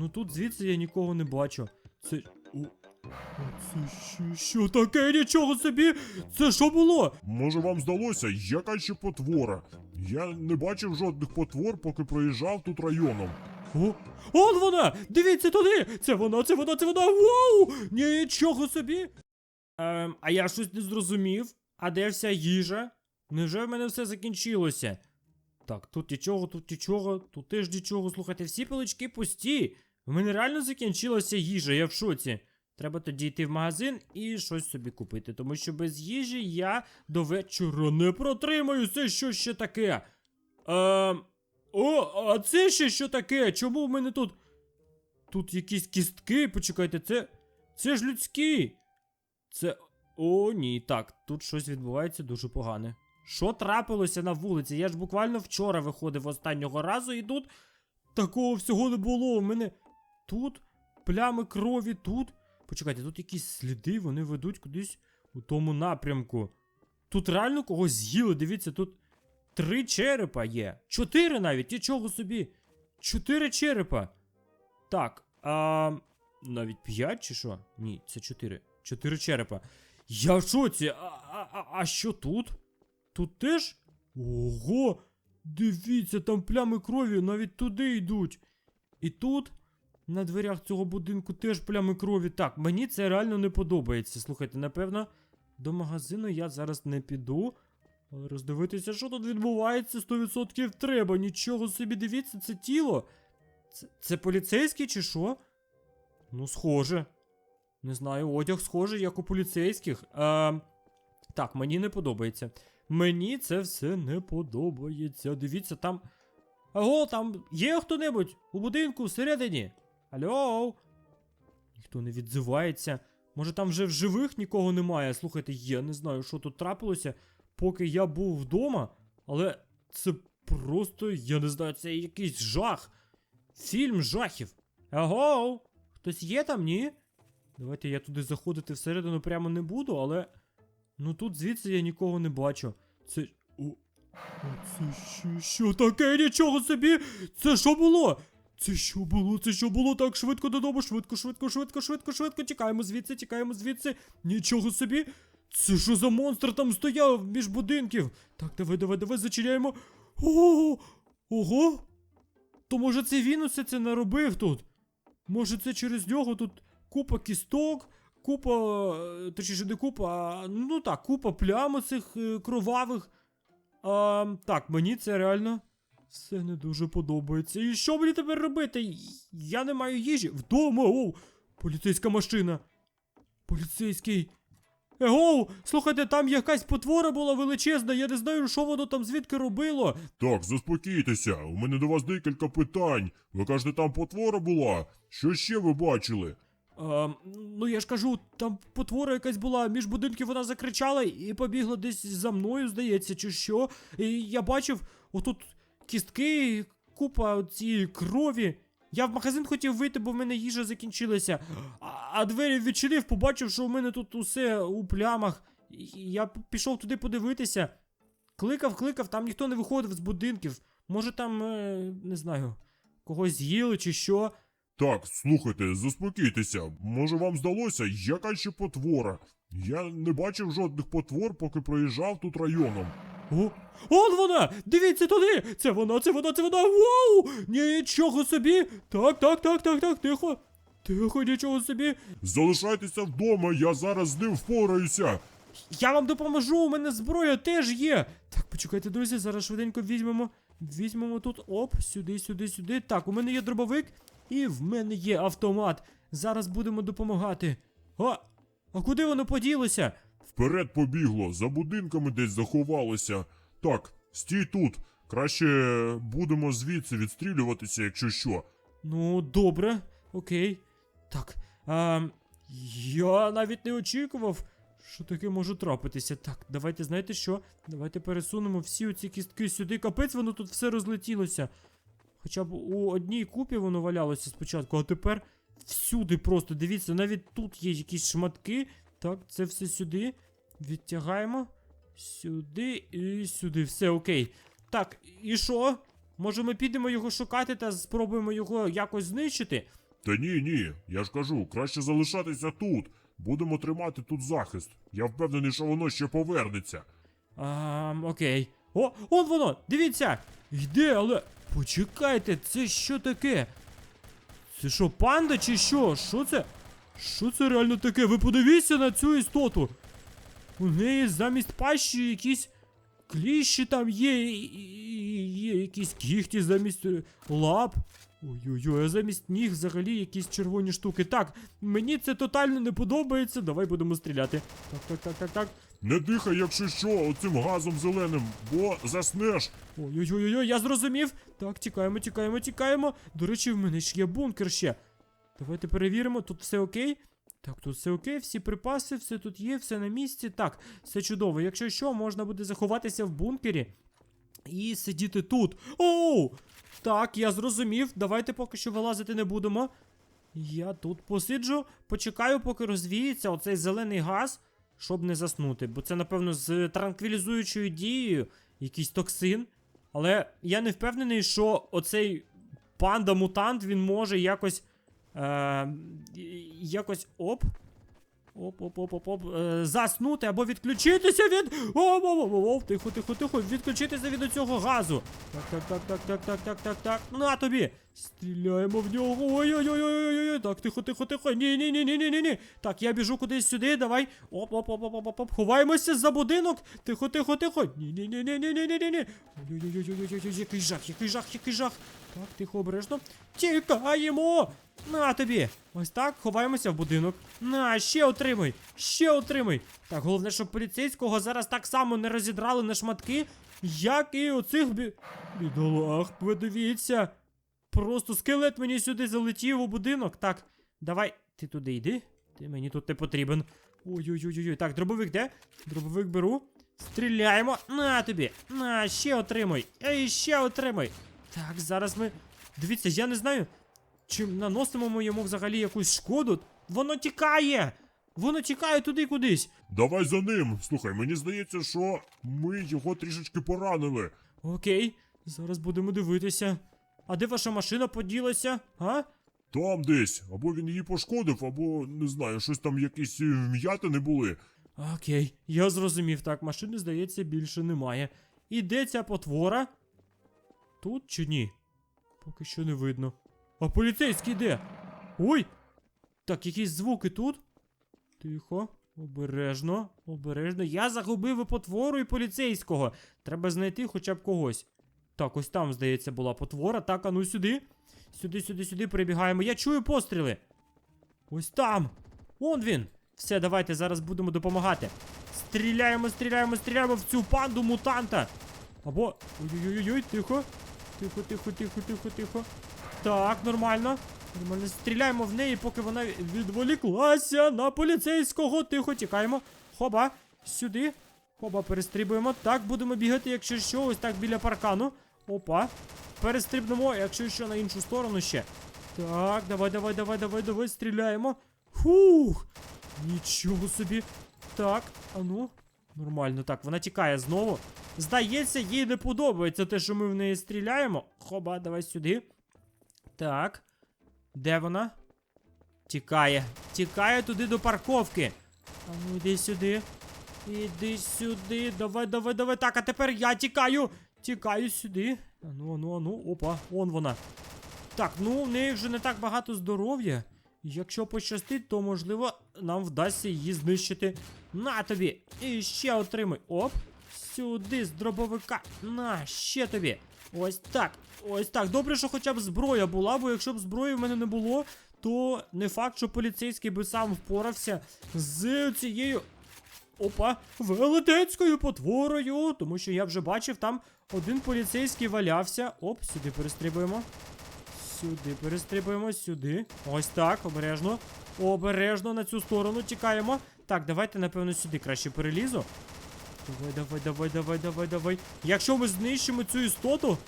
Ну тут звідси я нікого не бачу. Це. О, це що, що таке? Нічого собі! Це що було? Може вам здалося, яка ще потвора? Я не бачив жодних потвор, поки проїжджав тут районом. О, он вона! Дивіться туди! Це вона, це вона, це вона! Вау! Нічого собі! Ем, а я щось не зрозумів. А де вся їжа? Невже в мене все закінчилося? Так, тут нічого, тут нічого, тут теж нічого. Слухайте, всі пилочки пусті. В мене реально закінчилася їжа, я в шоці. Треба тоді йти в магазин і щось собі купити, тому що без їжі я до вечора не протримаю. Це що ще таке? Ем. О, а це ще що таке? Чому в мене тут. Тут якісь кістки, почекайте, це. Це ж людські. Це. О, ні, так, тут щось відбувається дуже погане. Що трапилося на вулиці? Я ж буквально вчора виходив останнього разу, і тут такого всього не було. У мене тут плями крові, тут. Почекайте, тут якісь сліди, вони ведуть кудись у тому напрямку. Тут реально когось з'їли, дивіться, тут три черепа є. Чотири навіть, нічого собі. Чотири черепа. Так, а. Навіть п'ять чи що? Ні, це чотири. Чотири черепа. Я в шоці. А, а, а, що тут? Тут теж? Ого! Дивіться, там плями крові навіть туди йдуть. І тут, на дверях цього будинку, теж плями крові. Так, мені це реально не подобається. Слухайте, напевно, до магазину я зараз не піду. Роздивитися, що тут відбувається, 100% треба. Нічого собі, дивіться, це тіло. Це, це поліцейський чи що? Ну, схоже. Не знаю, одяг схожий, як у поліцейських. Е, так, мені не подобається. Мені це все не подобається. Дивіться, там. Аго, там є хто-небудь у будинку всередині? Алло? Ніхто не відзивається. Може там вже в живих нікого немає. Слухайте, я не знаю, що тут трапилося, поки я був вдома, але це просто, я не знаю, це якийсь жах. Фільм жахів. Аго? Хтось є там, ні? Давайте я туди заходити всередину прямо не буду, але. Ну тут звідси я нікого не бачу. Це. О, це що, що таке? Нічого собі! Це що було? Це що було? Це що було? Так, швидко додому, швидко, швидко, швидко, швидко, швидко. Тікаємо звідси, тікаємо звідси. Нічого собі. Це що за монстр там стояв між будинків? Так, давай, давай, давай, зачиняємо. О, ого! То може це він усе це наробив тут? Може це через нього тут купа кісток, купа. е, Точніше, не купа, а ну так, купа плям цих кровавих. А, так, мені це реально все не дуже подобається. І що мені тепер робити? Я не маю їжі. Вдома, оу! Поліцейська машина. Поліцейський. Егоу, слухайте, там якась потвора була величезна, я не знаю, що воно там звідки робило. Так, заспокійтеся, у мене до вас декілька питань. Ви кажете, там потвора була? Що ще ви бачили? А, ну я ж кажу, там потвора якась була, між будинків вона закричала і побігла десь за мною, здається, чи що. І я бачив отут кістки, купа цієї крові. Я в магазин хотів вийти, бо в мене їжа закінчилася. А, двері відчинив, побачив, що в мене тут усе у плямах. Я пішов туди подивитися. Кликав, кликав, там ніхто не виходив з будинків. Може там, е, не знаю, когось з'їли чи що. Так, слухайте, заспокійтеся. Може вам здалося, яка ще потвора? Я не бачив жодних потвор, поки проїжджав тут районом. О, он вона! Дивіться туди! Це вона, це вона, це вона! Вау! Нічого собі! Так, так, так, так, так, тихо! Тихо, нічого собі! Залишайтеся вдома, я зараз з ним впораюся. Я вам допоможу, у мене зброя теж є! Так, почекайте, друзі, зараз швиденько візьмемо. Візьмемо тут. Оп, сюди, сюди, сюди. Так, у мене є дробовик і в мене є автомат. Зараз будемо допомагати. А! А куди воно поділося? Вперед побігло, за будинками десь заховалося. Так, стій тут. Краще будемо звідси відстрілюватися, якщо що. Ну, добре, окей. Так. А, я навіть не очікував, що таке може трапитися. Так, давайте, знаєте що? Давайте пересунемо всі оці кістки сюди. Капець, воно тут все розлетілося. Хоча б у одній купі воно валялося спочатку, а тепер всюди просто. Дивіться, навіть тут є якісь шматки. Так, це все сюди. Відтягаємо. Сюди і сюди. Все окей. Так, і що? Може ми підемо його шукати та спробуємо його якось знищити? Та ні, ні, я ж кажу, краще залишатися тут. Будемо тримати тут захист. Я впевнений, що воно ще повернеться. А, окей. О, он воно! Дивіться! Йде, але. Почекайте, це що таке? Це що, панда чи що? Що це? Що це реально таке? Ви подивіться на цю істоту. У неї замість пащі якісь кліщі там є, і- є якісь кіхті замість е, лап. Ой-ой-ой, а замість ніг взагалі якісь червоні штуки. Так, мені це тотально не подобається. Давай будемо стріляти. Так, так, так, так, так. Не дихай, якщо що, оцим газом зеленим, бо заснеш. Ой-ой-ой, я зрозумів. Так, тікаємо, тікаємо, тікаємо. До речі, в мене ж є бункер ще. Давайте перевіримо, тут все окей. Так, тут все окей, всі припаси, все тут є, все на місці. Так, все чудово. Якщо що, можна буде заховатися в бункері і сидіти тут. Оу! Так, я зрозумів. Давайте поки що вилазити не будемо. Я тут посиджу, почекаю, поки розвіється оцей зелений газ, щоб не заснути. Бо це, напевно, з транквілізуючою дією, якийсь токсин. Але я не впевнений, що оцей панда-мутант він може якось. Е, якось оп. Оп-оп-оп-оп-оп. Е, заснути або відключитися від. Оп, оп, оп, оп, тихо, тихо, тихо. Відключитися від цього газу. Так, так, так, так, так, так, так, так, так. На тобі. Стріляємо в нього. Ой-ой-ой-ой-ой. Так, тихо, тихо, тихо. Ні, ні, ні, ні, ні, ні, ні. Так, я біжу кудись сюди. Давай. Оп, оп, оп, оп, оп, оп, оп. Ховаємося за будинок. Тихо, тихо, тихо. Ні, ні, ні, ні, ні, ні, ні, ні, ні. Ой-ой-ой-ой-ой, який жах, який жах, який жах. Так, тихо, обережно. Тікаємо. На тобі. Ось так, ховаємося в будинок. На, ще отримуй, ще отримуй. Так, головне, щоб поліцейського зараз так само не розідрали на шматки, як і оцих бі... бідолах. Подивіться. Просто скелет мені сюди залетів у будинок. Так, давай, ти туди йди. Ти мені тут не потрібен. Ой-ой-ой-ой. Так, дробовик де? Дробовик беру. Стріляємо. На тобі. На, ще отримуй. Ей, ще отримуй. Так, зараз ми. Дивіться, я не знаю, чи наносимо ми йому взагалі якусь шкоду. Воно тікає! Воно тікає туди кудись. Давай за ним. Слухай, мені здається, що ми його трішечки поранили. Окей, зараз будемо дивитися. А де ваша машина поділася? А? Там десь, або він її пошкодив, або не знаю, щось там якісь вм'ятини були. Окей, я зрозумів. Так, машини, здається, більше немає. І де ця потвора? Тут чи ні? Поки що не видно. А поліцейський де? Ой! Так, якісь звуки тут. Тихо, обережно, обережно. Я загубив і потвору і поліцейського. Треба знайти хоча б когось. Так, ось там, здається, була потвора. Так, а ну сюди. Сюди, сюди, сюди перебігаємо. Я чую постріли. Ось там. Вон він. Все, давайте зараз будемо допомагати. Стріляємо, стріляємо, стріляємо в цю панду мутанта. Або. Ой-ой-ой, тихо. Тихо, тихо, тихо, тихо, тихо. Так, нормально. Нормально стріляємо в неї, поки вона відволіклася на поліцейського. Тихо, тікаємо. Хоба, сюди. Хоба, перестрибуємо. Так, будемо бігати, якщо що, ось так біля паркану. Опа. Перестрибнемо, якщо що, на іншу сторону ще. Так, давай, давай, давай, давай, давай, стріляємо. Фух. Нічого собі. Так, а ну. Нормально, так, вона тікає знову. Здається, їй не подобається те, що ми в неї стріляємо. Хоба, давай сюди. Так. Де вона? Тікає. Тікає туди до парковки. А ну йди сюди. Іди сюди. Давай, давай, давай. Так, а тепер я тікаю. Тікаю сюди. Ану, ану, ану. Опа, он вона. Так, ну в неї вже не так багато здоров'я. Якщо пощастить, то можливо нам вдасться її знищити. На тобі! І ще отримай. Оп! Сюди з дробовика. На, ще тобі. Ось так. Ось так. Добре, що хоча б зброя була, бо якщо б зброї в мене не було, то не факт, що поліцейський би сам впорався з цією. Опа, велетенською потворою, тому що я вже бачив, там один поліцейський валявся. Оп, сюди перестрибуємо. Сюди перестрибуємо, сюди. Ось так, обережно. Обережно на цю сторону тікаємо. Так, давайте, напевно, сюди краще перелізу. Давай, давай, давай, давай, давай, давай. Якщо ми знищимо цю істоту,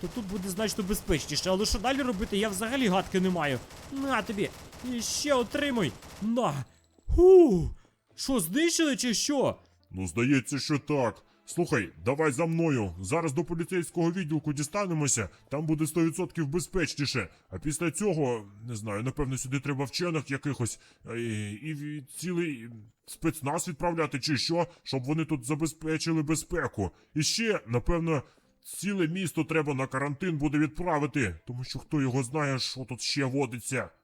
то тут буде значно безпечніше. Але що далі робити, я взагалі гадки не маю. На тобі. І ще отримуй. На. Ху. Що, знищили чи що? Ну, здається, що так. Слухай, давай за мною. Зараз до поліцейського відділку дістанемося, там буде 100% безпечніше. А після цього, не знаю, напевно, сюди треба вчених якихось е, і в- цілий спецназ відправляти чи що, щоб вони тут забезпечили безпеку. І ще, напевно, ціле місто треба на карантин буде відправити, тому що хто його знає, що тут ще водиться.